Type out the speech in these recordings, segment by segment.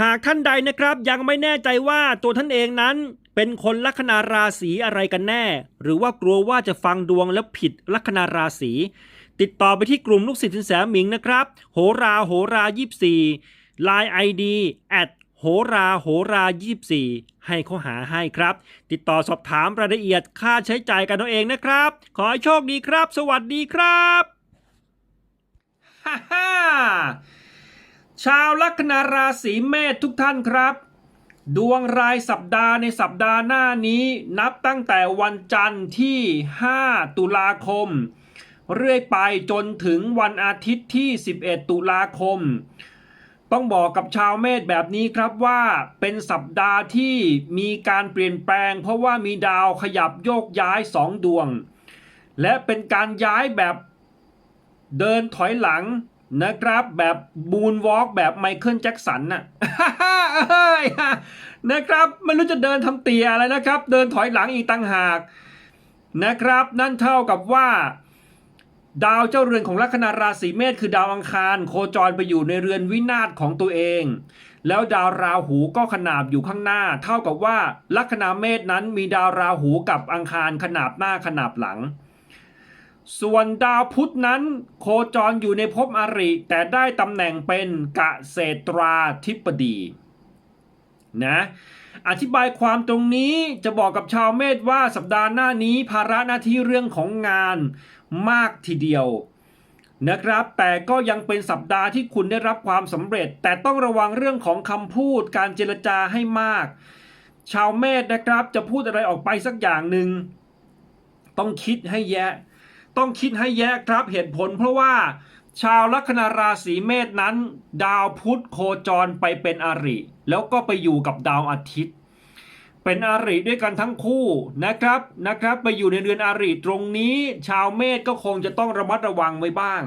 หากท่านใดนะครับยังไม่แน่ใจว่าตัวท่านเองนั้น เป็นคนลัคนาราศีอะไรกันแน่ หรือว่ากลัวว่าจะฟังดวงแล้วผิดลัคนาราศีติดต่อไปที่กลุ่มลูกศิษย์สินแสหมิงนะครับ โหราโหรา24 Line ID at โหราโหรา24ให้เขาหาให้ครับ ติดต่อสอบถามรายละเอียดค่าใช้จ่ายกันเอาเองนะครับ ขอให้โชคดีครับ สวัสดีครับฮ่าฮ่า ชาวลัคนาราศีเมษทุกท่านครับ ดวงรายสัปดาห์ในสัปดาห์หน้านี้นับตั้งแต่วันจันทร์ที่ 5 ตุลาคม เรื่อยไปจนถึงวันอาทิตย์ที่ 11 ตุลาคม ต้องบอกกับชาวเมษแบบนี้ครับว่าเป็นสัปดาห์ที่มีการเปลี่ยนแปลง เพราะว่ามีดาวขยับโยกย้ายสองดวง และเป็นการย้ายแบบเดินถอยหลัง นะครับแบบบูนวอล์กแบบไมเคิลแจ็คสันน่ะนะครับไม่รู้จะเดินทำเตียอะไรนะครับ เดินถอยหลังอีกต่างหากนะครับ นั่นเท่ากับว่า ดาวเจ้าเรือนของลัคนาราศีเมษคือดาวอังคาร โคจรไปอยู่ในเรือนวินาศของตัวเอง แล้วดาวราหูก็ขนาบอยู่ข้างหน้า เท่ากับว่าลัคนาเมษนั้นมีดาวราหูกับอังคารขนาบหน้าขนาบหลัง ส่วนดาวพุธนั้นโคจรอยู่ในภพอริ แต่ได้ตำแหน่งเป็นกะเศตราธิปดีนะอธิบายความตรงนี้จะบอกกับชาวเมษว่าสัปดาห์หน้านี้ภาระหน้าที่เรื่องของงานมากทีเดียวนะครับ แต่ก็ยังเป็นสัปดาห์ที่คุณได้รับความสำเร็จ แต่ต้องระวังเรื่องของคำพูดการเจรจาให้มาก ชาวเมษนะครับจะพูดอะไรออกไปสักอย่างหนึ่งต้องคิดให้แยะ ต้องคิดให้แยกครับเหตุผลเพราะว่าชาวลัคนาราศีเมษนั้น ดาวพุธโคจรไปเป็นอริ แล้วก็ไปอยู่กับดาวอาทิตย์ เป็นอริด้วยกันทั้งคู่นะครับนะครับ ไปอยู่ในเรือนอริตรงนี้ ชาวเมษก็คงจะต้องระมัดระวังไว้บ้าง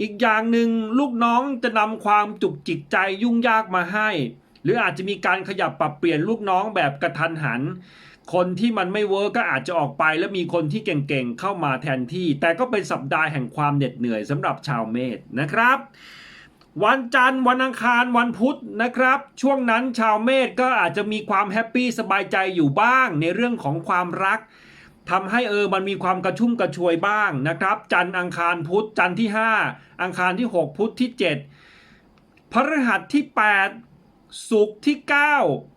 อีกอย่างหนึ่งลูกน้องจะนำความจุกจิกใจยุ่งยากมาให้ หรืออาจจะมีการขยับปรับเปลี่ยนลูกน้องแบบกระทันหัน คนที่มันไม่เวิร์กก็อาจจะออกไปแล้วมีคนที่เก่งๆเข้ามาแทนที่ แต่ก็เป็นสัปดาห์แห่งความเหน็ดเหนื่อยสำหรับชาวเมษนะครับ วันจันทร์วันอังคารวันพุธนะครับ ช่วงนั้นชาวเมษก็อาจจะมีความแฮปปี้สบายใจอยู่บ้างในเรื่องของความรักทำให้เออมันมีความกระชุ่มกระชวยบ้างนะครับ จันทร์อังคารพุธจันทร์ที่ 5 อังคารที่ 6 พุธที่ 7พฤหัสที่ 8 ศุกร์ที่ 9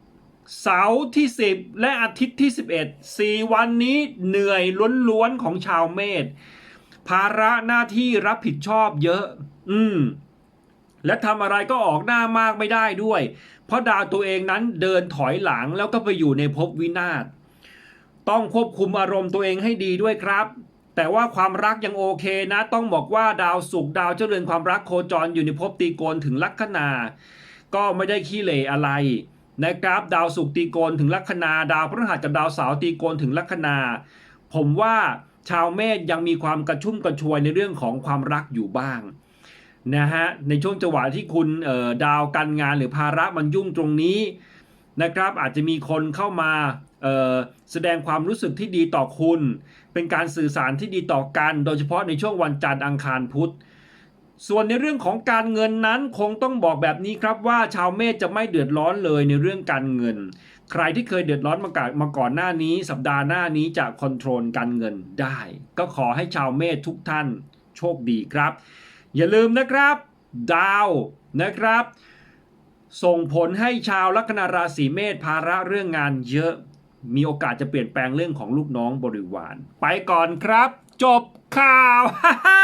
เสาร์ที่ 10 และอาทิตย์ที่ 11 4 วันนี้เหนื่อยล้วนๆของชาวเมษภาระหน้าที่รับผิดชอบเยอะ อืม และทำอะไรก็ออกหน้ามากไม่ได้ด้วย เพราะดาวตัวเองนั้นเดินถอยหลังแล้วก็ไปอยู่ในภพวินาศต้องควบคุมอารมณ์ตัวเองให้ดีด้วยครับ แต่ว่าความรักยังโอเคนะ ต้องบอกว่าดาวศุกดาวเจรือนความรักโคจรอยู่ในภพตีโกนถึงลัคนา ก็ไม่ได้ขี้เหร่อะไร นะครับดาวศุกร์ตีโกนถึงลัคนาดาวพฤหัสกับดาวเสาร์ตีโกนถึงลัคนา ผมว่าชาวเมษยังมีความกระชุ่มกระชวยในเรื่องของความรักอยู่บ้างนะฮะในช่วงจังหวะที่คุณดาวการงานหรือภาระมันยุ่งตรงนี้นะครับอาจจะมีคนเข้ามาแสดงความรู้สึกที่ดีต่อคุณ เป็นการสื่อสารที่ดีต่อกัน โดยเฉพาะในช่วงวันจันทร์อังคารพุธ ส่วนในเรื่องของการเงินนั้นคงต้องบอกแบบนี้ครับว่าชาวเมษจะไม่เดือดร้อนเลยในเรื่องการเงิน ใครที่เคยเดือดร้อนมาก่อนมาก่อนหน้านี้ สัปดาห์หน้านี้จะคอนโทรลการเงินได้ ก็ขอให้ชาวเมษทุกท่านโชคดีครับ อย่าลืมนะครับ ดาวนะครับ ส่งผลให้ชาวลัคนาราศีเมษภาระเรื่องงานเยอะ มีโอกาสจะเปลี่ยนแปลงเรื่องของลูกน้องบริวาร ไปก่อนครับ จบข่าวฮ่าฮ่า